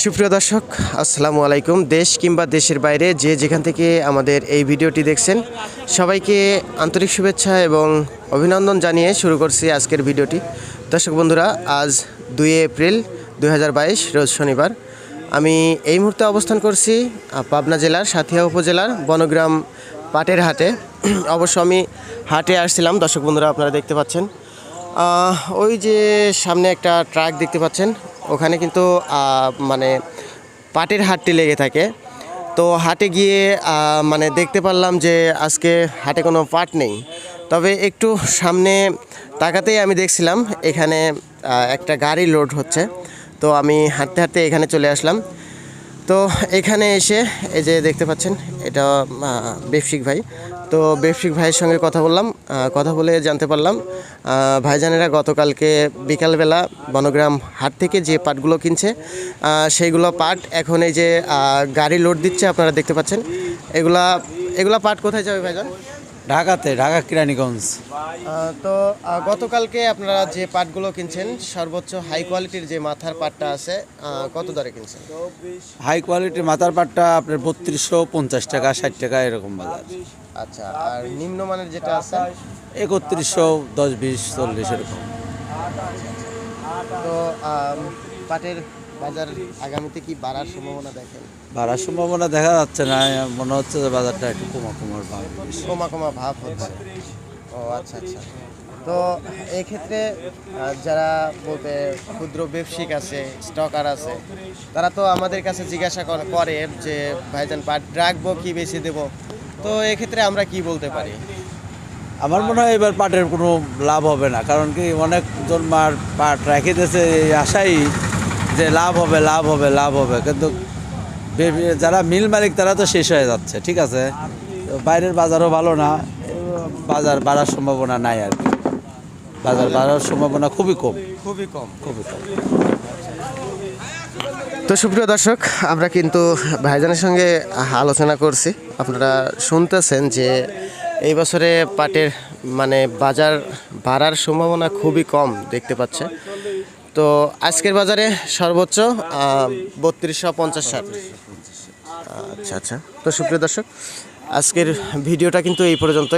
সুপ্রিয় দর্শক, আসসালামু আলাইকুম। দেশ কিংবা দেশের বাইরে যে যেখান থেকে আমাদের এই ভিডিওটি দেখছেন, সবাইকে আন্তরিক শুভেচ্ছা এবং অভিনন্দন জানিয়ে শুরু করছি আজকের ভিডিওটি। দর্শক বন্ধুরা, আজ দুই এপ্রিল দু হাজার বাইশ, রোজ শনিবার। আমি এই মুহূর্তে অবস্থান করছি পাবনা জেলার সাথিয়া উপজেলার বনগ্রাম পাটের হাটে। অবশ্য আমি হাটে আসছিলাম, দর্শক বন্ধুরা আপনারা দেখতে পাচ্ছেন। ওই যে সামনে একটা ট্রাক দেখতে পাচ্ছেন ওখানে কিন্তু মানে পাটের হাটটি লেগে থাকে। তো হাটে গিয়ে মানে দেখতে পারলাম যে আজকে হাটে কোনো পাট নেই। তবে একটু সামনে তাকাতেই আমি দেখছিলাম, এখানে একটা গাড়ি লোড হচ্ছে। তো আমি হাঁটতে হাঁটতে এখানে চলে আসলাম। তো এখানে এসে এই যে দেখতে পাচ্ছেন এটা আহ, বেফসিক ভাই। তো বেফসিক ভাইয়ের সঙ্গে কথা বললাম কথা বলে জানতে পারলাম ভাইজানেরা গতকালকে বিকালবেলা বনগ্রাম হাট থেকে যে পাটগুলো কিনছে সেইগুলো পাট এখন এই যে গাড়ি লোড দিচ্ছে আপনারা দেখতে পাচ্ছেন। এগুলা এগুলা পাট কোথায় যাবে ভাইজান? ঢাকাতে ঢাকা কিরানীগঞ্জ। তো গতকালকে আপনারা যে পাটগুলো কিনছেন সর্বোচ্চ হাই কোয়ালিটির যে মাথার পাটটা আছে কত দরে কিনছেন? হাই কোয়ালিটির মাথার পাটটা আপনার বত্রিশশো পঞ্চাশ টাকা ষাট টাকা এরকম বাজার আচ্ছা আর নিম্নমানের যেটা আছে? একত্রিশশো দশ বিশ চল্লিশ এরকম। তো পাটের বাজার আগামীতে কি বাড়ার সম্ভাবনা দেখেন? বাড়ার সম্ভাবনা দেখা যাচ্ছে না মনে হচ্ছে যে বাজারটা একটু কমা কমার ভাব। কমা কমা ভাব হচ্ছে। ও আচ্ছা আচ্ছা। তো এই ক্ষেত্রে যারা বলতে ক্ষুদ্র ব্যবসায়িক আছে স্টকার আছে তারা তো আমাদের কাছে জিজ্ঞাসা করে করে যে ভাইজান পাট রাখব কি বেশি দেব? তো এক্ষেত্রে আমরা কি বলতে পারি? আমার মনে হয় এবার পাটের কোনো লাভ হবে না কারণ কি অনেকজন মার পাট রেখে দিয়েছে এই আশাই যে লাভ হবে লাভ হবে লাভ হবে। কিন্তু যারা মিল মালিক তারা তো শেষ হয়ে যাচ্ছে ঠিক আছে? বাইরের বাজারও ভালো না বাজার বাড়ার সম্ভাবনা নাই আর কি। বাজার বাড়ার সম্ভাবনা খুবই কম। খুবই কম। খুবই কম। তো সুপ্রিয় দর্শক আমরা কিন্তু ভাইজানের সঙ্গে আলোচনা করছি। আপনারা শুনতেছেন যে এই বছরে পাটের মানে বাজার বাড়ার সম্ভাবনা খুবই কম দেখতে পাচ্ছে। তো আজকের বাজারে সর্বোচ্চ বত্রিশশো পঞ্চাশ ষাট। আচ্ছা আচ্ছা। তো সুপ্রিয় দর্শক, আজকের ভিডিওটা কিন্তু এই পর্যন্ত